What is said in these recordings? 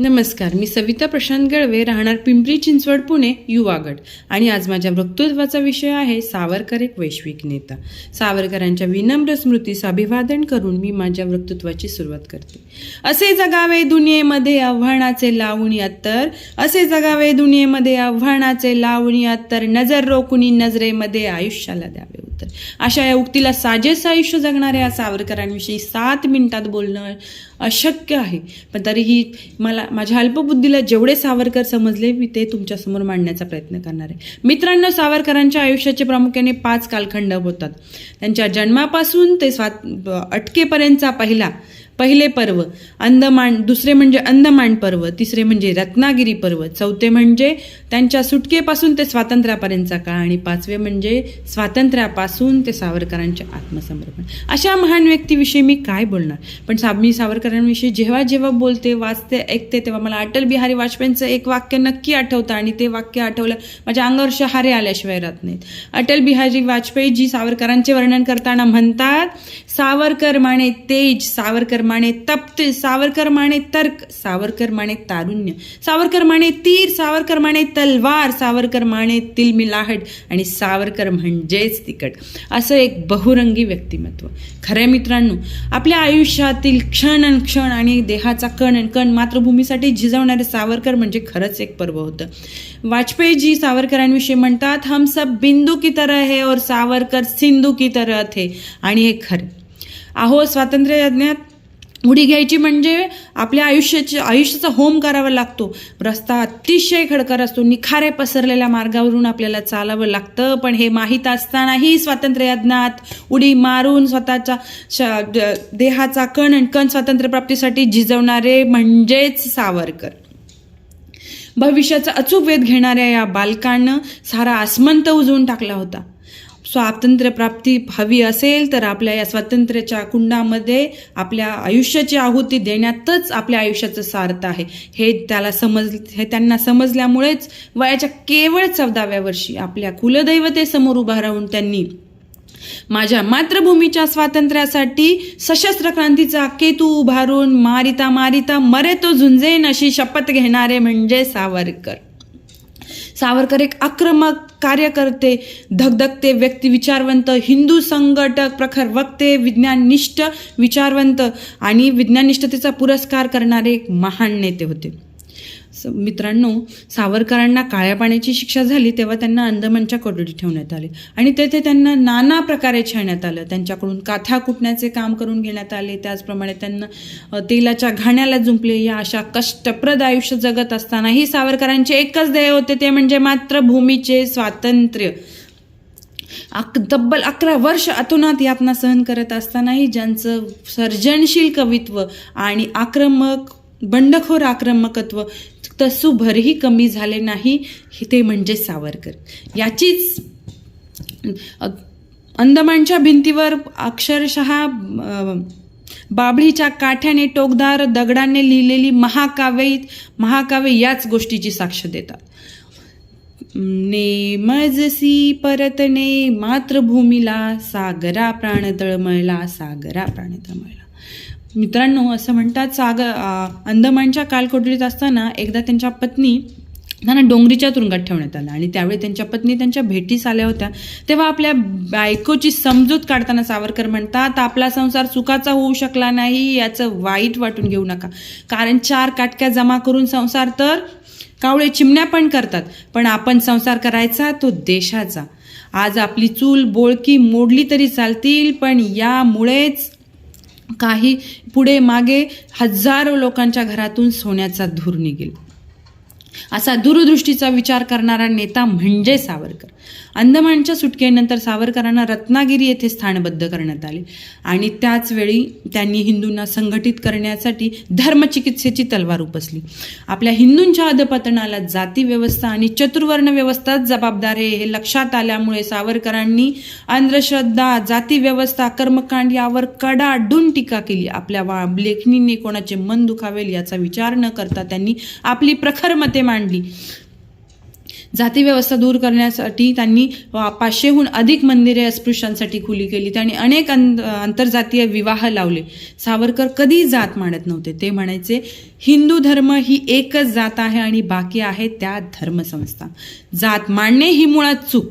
नमस्कार मी सविता प्रशांत गळवे राहणार पिंपरी चिंचवड पुणे युवागड आणि आज माझ्या वक्तृत्वाचा विषय आहे सावरकर एक वैश्विक नेता. सावरकरांच्या विनम्र स्मृतीस अभिवादन करून मी माझ्या वक्तृत्वाची सुरुवात करते. असे जगावे दुनियेमध्ये आव्हानाचे लावणी अत्तर. असे जगावे दुनियेमध्ये आव्हानाचे लावणी अत्तर. नजर रोखुनी नजरेमध्ये आयुष्याला द्यावे. उत्तर अशा या उक्तीला साजेस आयुष्य जगणाऱ्या सावरकरांविषयी सात मिनिटात बोलणं अशक्य आहे. पण तरीही मला माझ्या अल्पबुद्धीला जेवढे सावरकर समजले मी ते तुमच्यासमोर मांडण्याचा प्रयत्न करणार आहे. मित्रांनो सावरकरांच्या आयुष्याचे प्रामुख्याने पाच कालखंड होतात. त्यांच्या जन्मापासून ते स्वात अटकेपर्यंतचा पहिला पहिले पर्व अंदमान दुसरे म्हणजे अंदमान पर्व तिसरे म्हणजे रत्नागिरी पर्व चौथे म्हणजे त्यांच्या सुटकेपासून ते स्वातंत्र्यापर्यंतचा काळ आणि पाचवे म्हणजे स्वातंत्र्यापासून ते सावरकरांचे आत्मसमर्पण. अशा महान व्यक्तीविषयी मी काय बोलणार? पण सा मी सावरकरांविषयी जेव्हा जेव्हा बोलते वाचते ऐकते तेव्हा मला अटल बिहारी वाजपेयींचं एक वाक्य नक्की आठवतं आणि ते वाक्य आठवलं माझ्या अंगावर शहारे आल्याशिवाय राहत नाहीत. अटल बिहारी वाजपेयी जी सावरकरांचे वर्णन करताना म्हणतात सावरकर माने तेज सावरकर माने तप्त सावरकर माने तर्क सावरकर माने तारुण्य सावरकर माने तीर सावरकर माने तलवार सावरकर माने तिलमिलाहट आणि सावरकर म्हणजेच तिकट असं एक बहुरंगी व्यक्तिमत्व. खऱ्या मित्रांनो आपल्या आयुष्यातील क्षण आणि क्षण आणि देहाचा कण आणि कण मातृभूमीसाठी झिजवणारे सावरकर म्हणजे खरंच एक पर्व होतं. वाजपेयीजी सावरकरांविषयी म्हणतात हम सब बिंदू की तरह है और सावरकर सिंधू की तरह थे. आणि हे खरं. अहो स्वातंत्र्य यज्ञात उडी घ्यायची म्हणजे आपल्या आयुष्याची आयुष्याचा होम करावा लागतो. रस्ता अतिशय खडकर असतो. निखारे पसरलेल्या मार्गावरून आपल्याला चालावं लागतं. पण हे माहीत असतानाही स्वातंत्र्य यज्ञात उडी मारून स्वतःच्या श- देहाचा कण आणि कण स्वातंत्र्यप्राप्तीसाठी झिजवणारे म्हणजेच सावरकर. भविष्याचा अचूक वेध घेणाऱ्या या बालकानं सारा आसमंत उजवून टाकला होता. स्वातंत्र्यप्राप्ती हवी असेल तर आपल्या या स्वातंत्र्याच्या कुंडामध्ये आपल्या आयुष्याची आहुती देण्यातच आपल्या आयुष्याचं सार्थ आहे. हे त्याला समज हे त्यांना समजल्यामुळेच वयाच्या केवळ चौदाव्या वर्षी आपल्या कुलदैवतेसमोर उभा राहून त्यांनी माझ्या मातृभूमीच्या स्वातंत्र्यासाठी सशस्त्र क्रांतीचा केतू उभारून मारिता मारिता मरे तो झुंजेन अशी शपथ घेणारे म्हणजे सावरकर. सावरकर एक आक्रमक कार्यकर्ते धगधगते व्यक्ती विचारवंत हिंदू संघटक प्रखर वक्ते विज्ञाननिष्ठ विचारवंत आणि विज्ञाननिष्ठतेचा पुरस्कार करणारे एक महान नेते होते. मित्रांनो सावरकरांना काळ्या पाण्याची शिक्षा झाली तेव्हा त्यांना अंदमानच्या कोठडीत ठेवण्यात आले. आणि तेथे त्यांना नाना प्रकारे छळण्यात आलं. त्यांच्याकडून काथा कुटण्याचे काम करून घेण्यात आले. त्याचप्रमाणे त्यांना तेलाच्या घाण्याला जुंपले. या अशा कष्टप्रद आयुष्य जगत असतानाही सावरकरांचे एकच ध्येय होते. ते म्हणजे मात्र भूमीचे स्वातंत्र्य. अक तब्बल अकरा वर्ष अतोनात यातना सहन करत असतानाही ज्यांचं सर्जनशील कवित्व आणि आक्रमक बंडखोर आक्रमकत्व तसूभरही कमी झाले नाही ते म्हणजे सावरकर. याचीच अंदमानच्या भिंतीवर अक्षरशः बाबळीच्या बाभळीच्या काठ्याने टोकदार दगडाने लिहिलेली महाकाव्य महाकाव्य याच गोष्टीची साक्ष देतात. ने मजसी परतने मातृभूमीला सागरा प्राण तळमळला सागरा प्राण तळमळला मित्रांनो असं म्हणतात साग अंदमानच्या कालकोठडीत असताना एकदा त्यांच्या पत्नी त्यांना डोंगरीच्या तुरुंगात ठेवण्यात आलं आणि त्यावेळी त्यांच्या पत्नी त्यांच्या भेटीस आल्या होत्या. तेव्हा आपल्या बायकोची समजूत काढताना सावरकर म्हणतात आपला संसार चुकाचा होऊ शकला नाही याचं वाईट वाटून घेऊ नका. कारण चार काटक्या जमा करून संसार तर कावळे चिमण्या पण करतात पण आपण संसार करायचा तो देशाचा. आज आपली चूल बोळकी मोडली तरी चालतील पण यामुळेच काही पुढे मागे हजारो लोकांच्या घरातून सोन्याचा धूर निघेल. असा दूरदृष्टीचा विचार करणारा नेता म्हणजे सावरकर. अंदमानच्या सुटकेनंतर सावरकरांना रत्नागिरी येथे स्थानबद्ध करण्यात आले. आणि त्याच वेळी त्यांनी हिंदूंना संघटित करण्यासाठी धर्मचिकित्सेची तलवार उपसली. आपल्या हिंदूंच्या अधपतनाला जाती व्यवस्था आणि चतुर्वर्ण व्यवस्थाच जबाबदार आहे हे लक्षात आल्यामुळे सावरकरांनी अंधश्रद्धा जाती व्यवस्था कर्मकांड यावर कडाडून टीका केली. आपल्या वा लेखणीने कोणाचे मन दुखावेल याचा विचार न करता त्यांनी आपली प्रखर मते मांडली. जातीव्यवस्था दूर करण्यासाठी त्यांनी पाचशेहून अधिक मंदिरे अस्पृश्यांसाठी खुली केली. त्यांनी अनेक अं- आंतरजातीय विवाह लावले. सावरकर कधी जात मानत नव्हते. ते म्हणायचे हिंदू धर्म ही एकच जात आहे आणि बाकी आहे त्या धर्मसंस्था. जात मानणे ही मुळात चूक.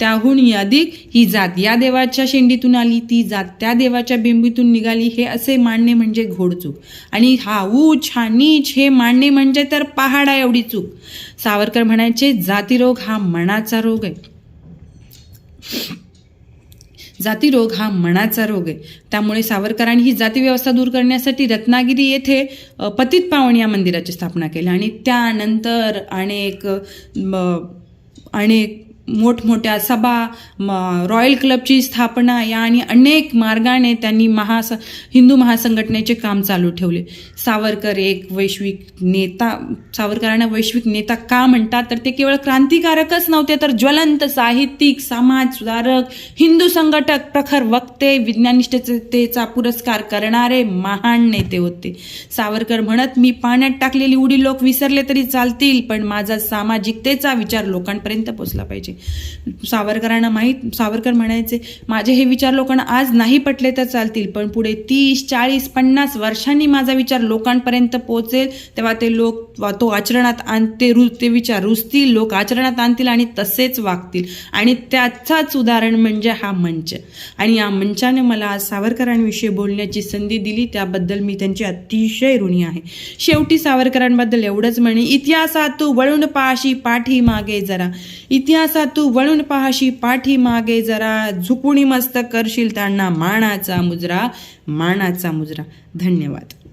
त्याहून अधिक ही जात या देवाच्या शेंडीतून आली ती जात त्या देवाच्या बिंबीतून निघाली हे असे मानणे म्हणजे घोडचूक आणि हा उच हा नीच हे मानणे म्हणजे तर पहाडा एवढी चूक. सावरकर म्हणायचे जातीरोग हा मनाचा रोग आहे. जातीरोग हा मनाचा रोग आहे. त्यामुळे सावरकरांनी ही जातीव्यवस्था दूर करण्यासाठी रत्नागिरी येथे पतित पावन या मंदिराची स्थापना केली. आणि त्यानंतर अनेक अनेक मोठमोठ्या सभा म, रॉयल क्लबची स्थापना या आणि अनेक मार्गाने त्यांनी महास हिंदू महासंघटनेचे काम चालू ठेवले. सावरकर एक वैश्विक नेता सावरकरांना वैश्विक नेता का म्हणतात? तर ते केवळ क्रांतिकारकच नव्हते तर ज्वलंत साहित्यिक समाज सुधारक हिंदू संघटक प्रखर वक्ते विज्ञानिष्ठतेचा पुरस्कार करणारे महान नेते होते. सावरकर म्हणत मी पाण्यात टाकलेली उडी लोक विसरले तरी चालतील पण माझा सामाजिकतेचा विचार लोकांपर्यंत पोचला पाहिजे. सावरकरांना माहीत सावरकर म्हणायचे माझे हे विचार लोकांना आज नाही पटले तर चालतील पण पुढे तीस चाळीस पन्नास वर्षांनी माझा विचार लोकांपर्यंत पोहोचेल तेव्हा ते लोक तो आचरणात आण ते रु ते विचार रुजतील लोक आचरणात आणतील आणि तसेच वागतील. आणि त्याचाच उदाहरण म्हणजे हा मंच. आणि या मंचाने मला आज सावरकरांविषयी बोलण्याची संधी दिली त्याबद्दल मी त्यांची अतिशय ऋणी आहे. शेवटी सावरकरांबद्दल एवढंच म्हणे इतिहासात तू वळून पाशी पाठी मागे जरा. इतिहासात तू वळून पाहाशी पाठी मागे जरा. झुकुणी मस्त करशील त्यांना मानाचा मुजरा मानाचा मुजरा. धन्यवाद.